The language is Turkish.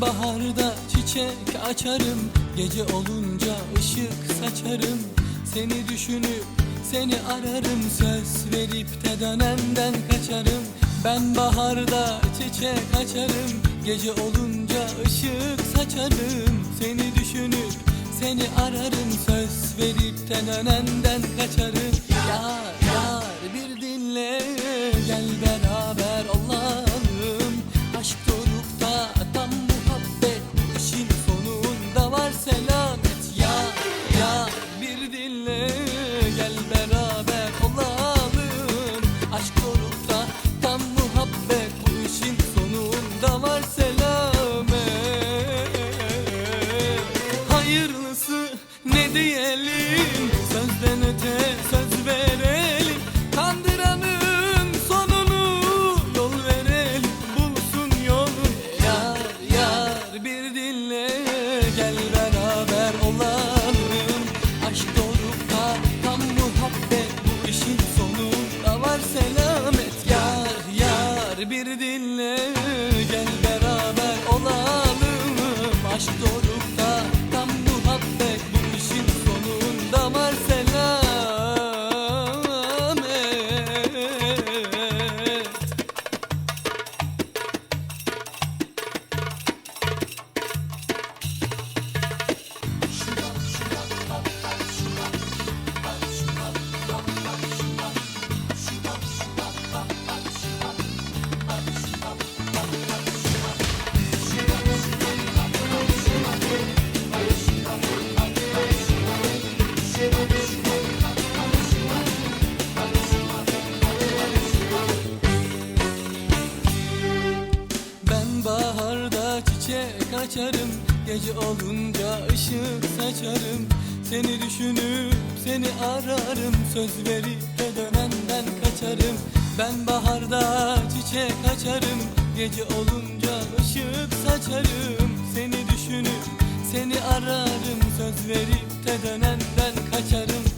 baharda çiçek açarım Gece olunca ışık saçarım. Seni düşünüp seni ararım Söz verip de dönenden kaçarım. Ben baharda çiçek açarım Gece olunca ışık saçarım. Seni düşünüp seni ararım Söz verip de dönenden kaçarım Baharda çiçek açarım. Gece olunca ışık saçarım. Seni düşünüp seni ararım. Söz verip de dönenden kaçarım. Ben baharda çiçek açarım. Gece olunca ışık saçarım. Seni düşünüp seni ararım. Söz verip de dönenden kaçarım